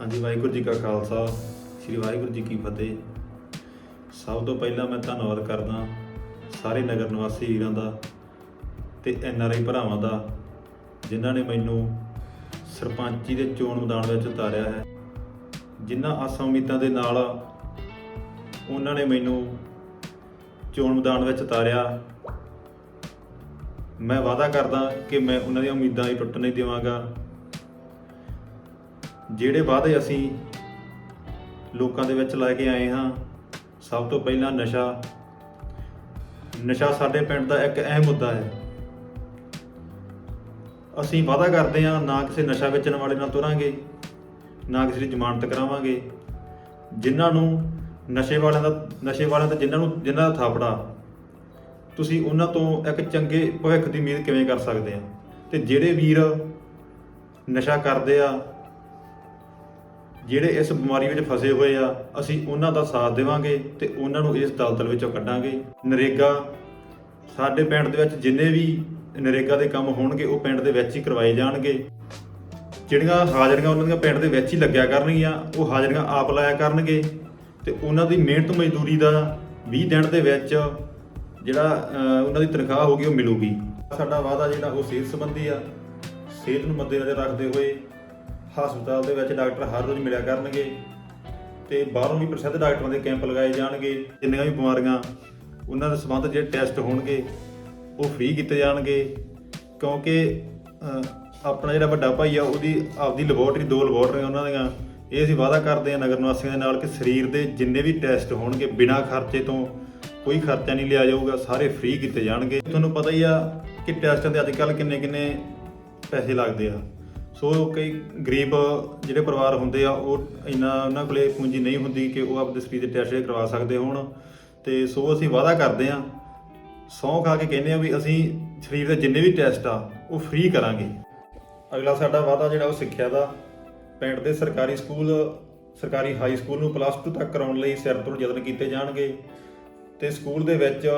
ਹਾਂਜੀ, ਵਾਹਿਗੁਰੂ ਜੀ ਕਾ ਖਾਲਸਾ, ਸ੍ਰੀ ਵਾਹਿਗੁਰੂ ਜੀ ਕੀ ਫਤਿਹ। ਸਭ ਤੋਂ ਪਹਿਲਾਂ ਮੈਂ ਧੰਨਵਾਦ ਕਰਦਾ ਸਾਰੇ ਨਗਰ ਨਿਵਾਸੀ ਵੀਰਾਂ ਦਾ ਤੇ ਐਨ ਆਰ ਆਈ ਭਰਾਵਾਂ ਦਾ, ਜਿਨ੍ਹਾਂ ਨੇ ਮੈਨੂੰ ਸਰਪੰਚੀ ਦੇ ਚੋਣ ਮੈਦਾਨ ਵਿੱਚ ਉਤਾਰਿਆ ਹੈ। ਜਿਨ੍ਹਾਂ ਆਸਾਂ ਉਮੀਦਾਂ ਦੇ ਨਾਲ ਉਹਨਾਂ ਨੇ ਮੈਨੂੰ ਚੋਣ ਮੈਦਾਨ ਵਿੱਚ ਉਤਾਰਿਆ। ਮੈਂ ਵਾਅਦਾ ਕਰਦਾ ਕਿ ਮੈਂ ਉਹਨਾਂ ਦੀਆਂ ਉਮੀਦਾਂ ਹੀ ਟੁੱਟਣ ਨਹੀਂ ਦੇਵਾਂਗਾ। ਜਿਹੜੇ ਵਾਅਦੇ ਅਸੀਂ ਲੋਕਾਂ ਦੇ ਵਿੱਚ ਲੈ ਕੇ ਆਏ ਹਾਂ, ਸਭ ਤੋਂ ਪਹਿਲਾਂ ਨਸ਼ਾ। ਨਸ਼ਾ ਸਾਡੇ ਪਿੰਡ ਦਾ ਇੱਕ ਅਹਿਮ ਮੁੱਦਾ ਹੈ। ਅਸੀਂ ਵਾਅਦਾ ਕਰਦੇ ਹਾਂ ਨਾ ਕਿਸੇ ਨਸ਼ਾ ਵੇਚਣ ਵਾਲੇ ਨਾਲ ਤੁਰਾਂਗੇ, ਨਾ ਕਿਸੇ ਦੀ ਜ਼ਮਾਨਤ ਕਰਾਵਾਂਗੇ। ਜਿਨ੍ਹਾਂ ਨੂੰ ਨਸ਼ੇ ਵਾਲਿਆਂ ਦਾ, ਨਸ਼ੇ ਵਾਲਿਆਂ ਦਾ ਜਿਨ੍ਹਾਂ ਨੂੰ, ਜਿਨ੍ਹਾਂ ਦਾ ਥਾਪੜਾ, ਤੁਸੀਂ ਉਹਨਾਂ ਤੋਂ ਇੱਕ ਚੰਗੇ ਭਵਿੱਖ ਦੀ ਉਮੀਦ ਕਿਵੇਂ ਕਰ ਸਕਦੇ ਆ ਤੇ ਜਿਹੜੇ ਵੀਰ ਨਸ਼ਾ ਕਰਦੇ ਆ ਜਿਹੜੇ ਇਸ ਬਿਮਾਰੀ ਵਿੱਚ ਫਸੇ ਹੋਏ ਆ, ਅਸੀਂ ਉਹਨਾਂ ਦਾ ਸਾਥ ਦੇਵਾਂਗੇ ਤੇ ਉਹਨਾਂ ਨੂੰ ਇਸ ਦਲਦਲ ਵਿੱਚੋਂ ਕੱਢਾਂਗੇ। ਨਰੇਗਾ, ਸਾਡੇ ਪਿੰਡ ਦੇ ਵਿੱਚ ਜਿੰਨੇ ਵੀ ਨਰੇਗਾ ਦੇ ਕੰਮ ਹੋਣਗੇ, ਉਹ ਪਿੰਡ ਦੇ ਵਿੱਚ ਹੀ ਕਰਵਾਏ ਜਾਣਗੇ। ਜਿਹੜੀਆਂ ਹਾਜ਼ਰੀਆਂ ਉਹਨਾਂ ਦੀਆਂ ਪਿੰਡ ਦੇ ਵਿੱਚ ਹੀ ਲੱਗਿਆ ਕਰਨਗੀਆਂ, ਉਹ ਹਾਜ਼ਰੀਆਂ ਆਪ ਲਾਇਆ ਕਰਨਗੇ ਤੇ ਉਹਨਾਂ ਦੀ ਮਿਹਨਤ ਮਜ਼ਦੂਰੀ ਦਾ 20 ਦਿਨ ਦੇ ਵਿੱਚ ਜਿਹੜਾ ਉਹਨਾਂ ਦੀ ਤਨਖਾਹ ਹੋਗੀ ਉਹ ਮਿਲੂਗੀ। ਸਾਡਾ ਵਾਅਦਾ ਜਿਹੜਾ ਉਹ ਸਿਹਤ ਸੰਬੰਧੀ ਆ। ਸਿਹਤ ਨੂੰ ਮੱਦੇਨਜ਼ਰ ਰੱਖਦੇ ਹੋਏ ਹਸਪਤਾਲ ਦੇ ਵਿੱਚ ਡਾਕਟਰ ਹਰ ਰੋਜ਼ ਮਿਲਿਆ ਕਰਨਗੇ ਤੇ ਬਾਹਰੋਂ ਵੀ ਪ੍ਰਸਿੱਧ ਡਾਕਟਰਾਂ ਦੇ ਕੈਂਪ ਲਗਾਏ ਜਾਣਗੇ, ਜਿੰਨੀਆਂ ਵੀ ਬਿਮਾਰੀਆਂ ਉਹਨਾਂ ਦੇ ਸੰਬੰਧ ਜਿਹੜੇ ਟੈਸਟ ਹੋਣਗੇ, ਉਹ ਫ੍ਰੀ ਕੀਤੇ ਜਾਣਗੇ ਕਿਉਂਕਿ ਆਪਣਾ ਜਿਹੜਾ ਵੱਡਾ ਭਾਈ ਆ, ਉਹਦੀ ਆਪਦੀ ਲੈਬੋਰਟਰੀ ਦੋ ਲੈਬੋਰਟਰੀਆਂ ਉਹਨਾਂ ਦੀਆਂ, ਇਹ ਅਸੀਂ ਵਾਅਦਾ ਕਰਦੇ ਹਾਂ ਨਗਰ ਨਿਵਾਸੀਆਂ ਦੇ ਨਾਲ ਕਿ ਸਰੀਰ ਦੇ ਜਿੰਨੇ ਵੀ ਟੈਸਟ ਹੋਣਗੇ, ਬਿਨਾਂ ਖਰਚੇ ਤੋਂ ਕੋਈ ਖਰਚਾ ਨਹੀਂ ਲਿਆ ਜਾਊਗਾ, ਸਾਰੇ ਫ੍ਰੀ ਕੀਤੇ ਜਾਣਗੇ। ਤੁਹਾਨੂੰ ਪਤਾ ਹੀ ਆ ਕਿ ਟੈਸਟਾਂ ਦੇ ਅੱਜ ਕੱਲ ਕਿੰਨੇ ਕਿੰਨੇ ਪੈਸੇ ਲੱਗਦੇ ਆ। ਸੋ ਕਈ ਗਰੀਬ ਜਿਹੜੇ ਪਰਿਵਾਰ ਹੁੰਦੇ ਆ, ਉਹ ਇੰਨਾ ਉਹਨਾਂ ਕੋਲੇ ਪੂੰਜੀ ਨਹੀਂ ਹੁੰਦੀ ਕਿ ਉਹ ਆਪਣੇ ਸਰੀਰ ਦੇ ਟੈਸਟ ਕਰਵਾ ਸਕਦੇ ਹੋਣ। ਤੇ ਸੋ ਅਸੀਂ ਵਾਅਦਾ ਕਰਦੇ ਆ ਸਹੁੰ ਖਾ ਕੇ ਕਹਿੰਦੇ ਆ ਵੀ ਅਸੀਂ ਸਰੀਰ ਦੇ ਜਿੰਨੇ ਵੀ ਟੈਸਟ ਆ, ਉਹ ਫ੍ਰੀ ਕਰਾਂਗੇ। ਅਗਲਾ ਸਾਡਾ ਵਾਅਦਾ ਜਿਹੜਾ ਉਹ ਸਿੱਖਿਆ ਦਾ, ਪਿੰਡ ਦੇ ਸਰਕਾਰੀ ਸਕੂਲ, ਸਰਕਾਰੀ ਹਾਈ ਸਕੂਲ ਨੂੰ ਪਲੱਸ 2 ਤੱਕ ਕਰਾਉਣ ਲਈ ਸਿਰ ਤੋਂ ਯਤਨ ਕੀਤੇ ਜਾਣਗੇ। ਤੇ ਸਕੂਲ ਦੇ ਵਿੱਚ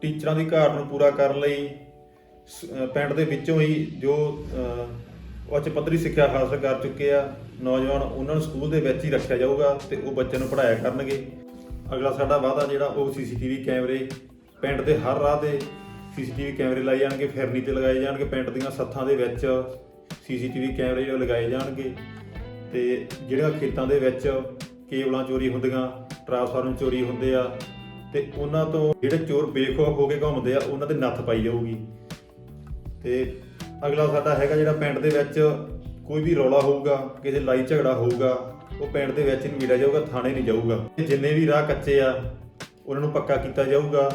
ਟੀਚਰਾਂ ਦੀ ਘਾਟ ਨੂੰ ਪੂਰਾ ਕਰਨ ਲਈ ਸ- ਪਿੰਡ ਦੇ ਵਿੱਚੋਂ ਹੀ ਜੋ ਉੱਚ ਪੱਧਰੀ ਸਿੱਖਿਆ ਹਾਸਲ ਕਰ ਚੁੱਕੇ ਆ। ਨੌਜਵਾਨ ਉਹਨਾਂ ਨੂੰ ਸਕੂਲ ਦੇ ਵਿੱਚ ਹੀ ਰੱਖਿਆ ਜਾਊਗਾ ਤੇ ਉਹ ਬੱਚਿਆਂ ਨੂੰ ਪੜ੍ਹਾਇਆ ਕਰਨਗੇ। ਅਗਲਾ ਸਾਡਾ ਵਾਅਦਾ ਜਿਹੜਾ ਉਹ ਸੀਸੀਟੀਵੀ ਕੈਮਰੇ, ਪਿੰਡ ਦੇ ਹਰ ਰਾਹ ਤੇ ਸੀਸੀਟੀਵੀ ਕੈਮਰੇ ਲਾਏ ਜਾਣਗੇ ਫਿਰਨੀ ਤੇ ਲਗਾਏ ਜਾਣਗੇ, ਪਿੰਡ ਦੀਆਂ ਸੱਥਾਂ ਦੇ ਵਿੱਚ ਸੀਸੀਟੀਵੀ ਕੈਮਰੇ ਜਿਹੜੇ ਲਗਾਏ ਜਾਣਗੇ ਤੇ ਜਿਹੜੀਆਂ ਖੇਤਾਂ ਦੇ ਵਿੱਚ ਕੇਬਲਾਂ ਚੋਰੀ ਹੁੰਦੀਆਂ, ਟਰਾਂਸਫਾਰਮਰ ਚੋਰੀ ਹੁੰਦੇ ਆ ਤੇ ਉਹਨਾਂ ਤੋਂ ਜਿਹੜੇ ਚੋਰ ਬੇਖੌਫ ਹੋ ਕੇ ਘੁੰਮਦੇ ਆ, ਉਹਨਾਂ ਤੇ ਨੱਥ ਪਾਈ ਜਾਊਗੀ। ਤੇ ਅਗਲਾ ਸਾਡਾ ਹੈਗਾ ਜਿਹੜਾ ਪਿੰਡ ਦੇ ਵਿੱਚ ਕੋਈ ਵੀ ਰੌਲਾ ਹੋਊਗਾ, ਕਿਸੇ ਲਾਈ ਝਗੜਾ ਹੋਊਗਾ, ਉਹ ਪਿੰਡ ਦੇ ਵਿੱਚ ਨਹੀਂ ਮਿਲਿਆ ਜਾਊਗਾ, ਥਾਣੇ ਨਹੀਂ ਜਾਊਗਾ। ਤੇ ਜਿੰਨੇ ਵੀ ਰਾਹ ਕੱਚੇ ਆ, ਉਹਨਾਂ ਨੂੰ ਪੱਕਾ ਕੀਤਾ ਜਾਊਗਾ।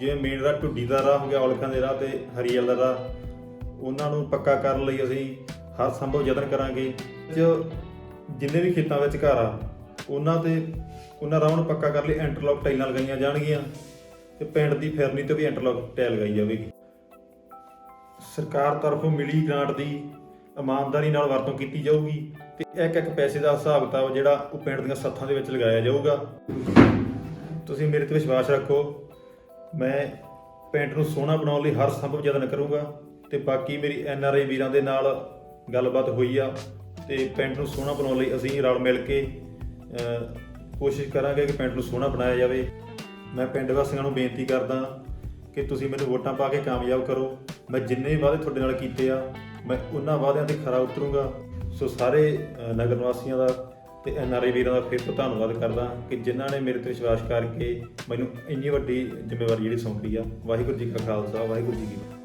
ਜਿਵੇਂ ਮੇਨ ਰਾਹ ਢੁੱਡੀ ਦਾ ਰਾਹ ਹੋ ਗਿਆ, ਔਲਖਾਂ ਦੇ ਰਾਹ ਤੇ ਹਰੀਅਲ ਦਾ ਰਾਹ, ਉਹਨਾਂ ਨੂੰ ਪੱਕਾ ਕਰਨ ਲਈ ਅਸੀਂ ਹਰ ਸੰਭਵ ਯਤਨ ਕਰਾਂਗੇ। ਜੋ ਜਿੰਨੇ ਵੀ ਖੇਤਾਂ ਵਿੱਚ ਘਰ ਆ, ਉਹਨਾਂ ਤੇ ਉਹਨਾਂ ਰਾਹ ਨੂੰ ਪੱਕਾ ਕਰਨ ਲਈ ਇੰਟਰਲੌਕ ਟਾਈਲਾਂ ਲਗਾਈਆਂ ਜਾਣਗੀਆਂ ਤੇ ਪਿੰਡ ਦੀ ਫਿਰਨੀ ਤੇ ਵੀ ਇੰਟਰਲੌਕ ਟਾਈਲ ਲਗਾਈ ਜਾਵੇਗੀ। ਸਰਕਾਰ ਤਰਫੋਂ ਮਿਲੀ ਗ੍ਰਾਂਟ ਦੀ ਇਮਾਨਦਾਰੀ ਨਾਲ ਵਰਤੋਂ ਕੀਤੀ ਜਾਊਗੀ ਤੇ ਇੱਕ ਇੱਕ ਪੈਸੇ ਦਾ ਹਿਸਾਬ ਕਿਤਾਬ ਜਿਹੜਾ ਉਹ ਪਿੰਡ ਦੀਆਂ ਸੱਥਾਂ ਦੇ ਵਿੱਚ ਲਗਾਇਆ ਜਾਊਗਾ। ਤੁਸੀਂ ਮੇਰੇ ਤੇ ਵਿਸ਼ਵਾਸ ਰੱਖੋ, ਮੈਂ ਪਿੰਡ ਨੂੰ ਸੋਹਣਾ ਬਣਾਉਣ ਲਈ ਹਰ ਸੰਭਵ ਯਤਨ ਕਰੂੰਗਾ ਤੇ ਬਾਕੀ ਮੇਰੀ ਐਨ ਆਰ ਆਈ ਵੀਰਾਂ ਦੇ ਨਾਲ ਗੱਲਬਾਤ ਹੋਈ ਆ ਤੇ ਪਿੰਡ ਨੂੰ ਸੋਹਣਾ ਬਣਾਉਣ ਲਈ ਅਸੀਂ ਰਲ ਮਿਲ ਕੇ ਕੋਸ਼ਿਸ਼ ਕਰਾਂਗੇ ਕਿ ਪਿੰਡ ਨੂੰ ਸੋਹਣਾ ਬਣਾਇਆ ਜਾਵੇ। ਮੈਂ ਪਿੰਡ ਵਾਸੀਆਂ ਨੂੰ ਬੇਨਤੀ ਕਰਦਾ ਕਿ ਤੁਸੀਂ ਮੈਨੂੰ ਵੋਟਾਂ ਪਾ ਕੇ ਕਾਮਯਾਬ ਕਰੋ। ਮੈਂ ਜਿੰਨੇ ਵੀ ਵਾਅਦੇ ਤੁਹਾਡੇ ਨਾਲ ਕੀਤੇ ਆ, ਮੈਂ ਉਹਨਾਂ ਵਾਅਦਿਆਂ ਤੇ ਖਰਾ ਉਤਰੂੰਗਾ। ਸੋ ਸਾਰੇ ਨਗਰ ਨਿਵਾਸੀਆਂ ਦਾ ਤੇ ਐਨ ਆਰ ਆਈ ਵੀਰਾਂ ਦਾ ਫਿਰ ਤੋਂ ਧੰਨਵਾਦ ਕਰਦਾ ਕਿ ਜਿਨ੍ਹਾਂ ਨੇ ਮੇਰੇ ਤੇ ਵਿਸ਼ਵਾਸ ਕਰਕੇ ਮੈਨੂੰ ਇੰਨੀ ਵੱਡੀ ਜ਼ਿੰਮੇਵਾਰੀ ਜਿਹੜੀ ਸੌਂਪੀ ਆ। ਵਾਹਿਗੁਰੂ ਜੀ ਕਾ ਖਾਲਸਾ, ਵਾਹਿਗੁਰੂ ਜੀ ਕੀ ਫਤਿਹ।